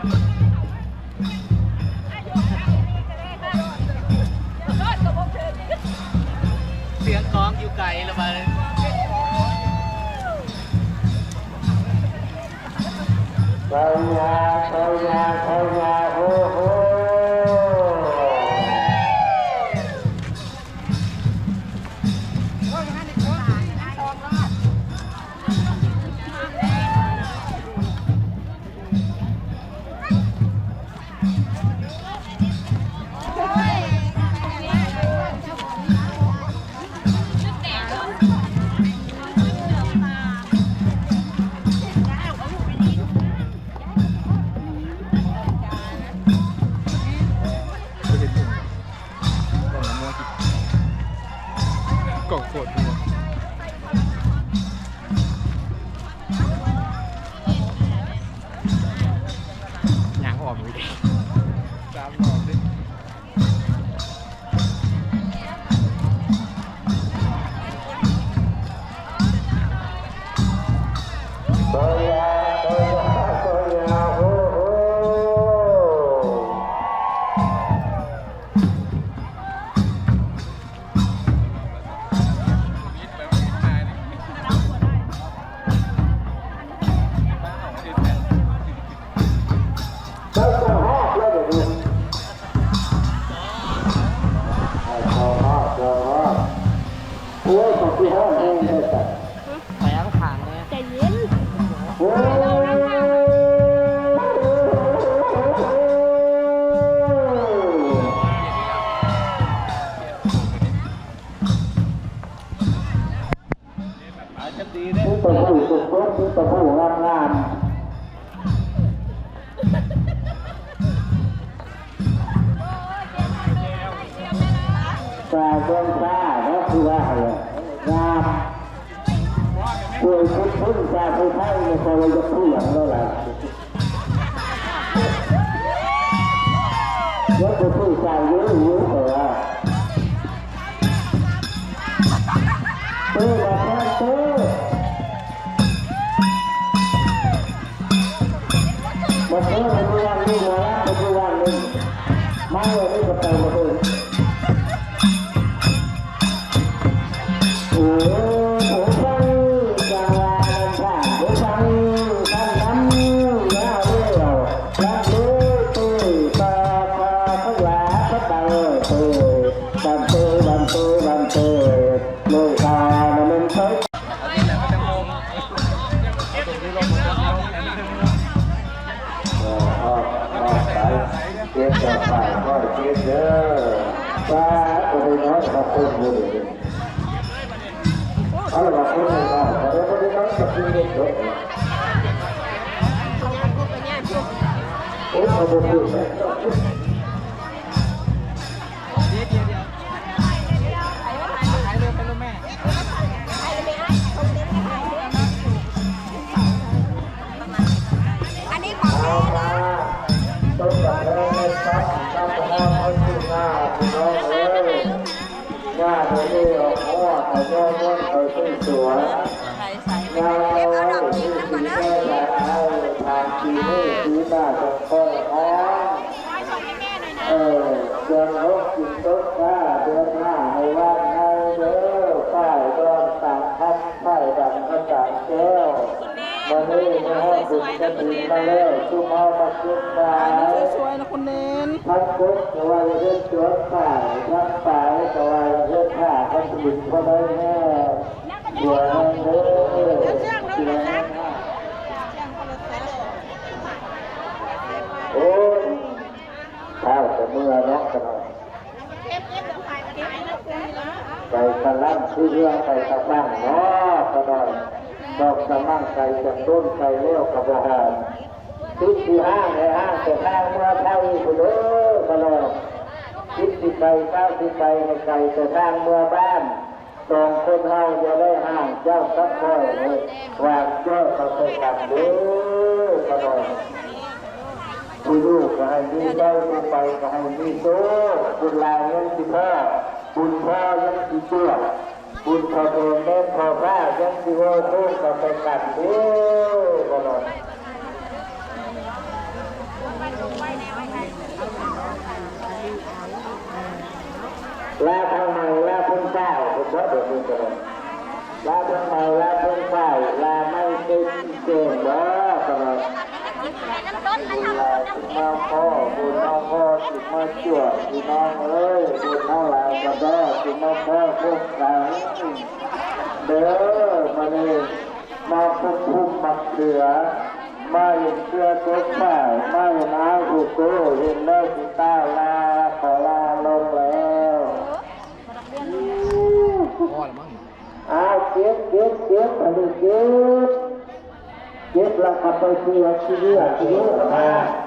เสียงกลองอยู่ไกลแล้วมาเขายาเขายาเขายา กล่ โอ้ ป่วยคุ้นคุ้นตาผู้ไทยในคอยจะพูดอย่างนั้นแหละว่าจะพูดใจเคนเลยเอาละคนเลยนะเดี๋ยวคนนี้ต้องจับมือกันด้วยโอ้ยเอาบุกเลย หน้าตัวนี้ออกหัวแต่ย้อนย้อนเขาสวยๆงานเราที่ที่แม่อยากให้ทางทีนี้ทีหน้าจะค่อยอ้อนเออเดือนหกกินต้นข้าเดือนห้าให้ว่างให้เด้อป้ายดอนต่างทัดป้ายดังกระจายแก้ว นนี้มาให้บุญกระถิ่นมาแล้วชุมเอามาขึ้นมาสวยๆนะคุณเนนทั้งกุ๊กกะว่าเรื่องสวนป่ายทั้งป่ายกะว่าเรื่องข้าทั้งบุญพอได้แน่สวยเด้อสวยโอ้ยข้าวจะเมื่อเนาะกันหน่อยไปกระลั่นคือเรื่องไปกระลั่งเนาะกระหน่อย ดอกกระมั่งไก่จากต้นไก่เลี้ยวกับาหารทิศที่ห้างในห้างแต่ห้างเมื่อเท่าอีกเด้อกระหน่อยทิศที่ไปเก้าที่ไปในไก่แต่ห้างเมื่อบ้านสองคนเฮาจะได้ห้างเจ้าสักค่อยวางเจ้าเขาไปกันเด้อกระหน่อยผู้ลูกก็ให้มีเจ้าผู้ไปก็ให้มีโซ่บุญลายเงินสิพ่อบุญพ่อยังสิเชื่อ บุญพอโทนแม่พอพระยังสิว่าโค้งกับไปกันดีอบลอนลาทางใหม่ลาพุ่งเจ้าผมเศร้าเนี้ตลอดลาทางใหม่ลาพุ่งเจ้าลาไม่ติดเก่งเด้อตลอด พ่อบุญน้องพ่อถึงมาจวดพี่น้องเอ้ยบุญน้องหลายก็ได้ถึงมาพ่อพวกขังเด้อมาเลยมาพุ่มพุ่มมักเสือมาเห็นเสื้อตัวฝ่ายมาเห็นอาอุโกเห็นแล้วสิตาลาขอลาลงแล้วอแล้วเก็บเก็บเก็บอันนี้เก็บเก็บ แล้วก็ไปเสียชีวิตชีวิตมา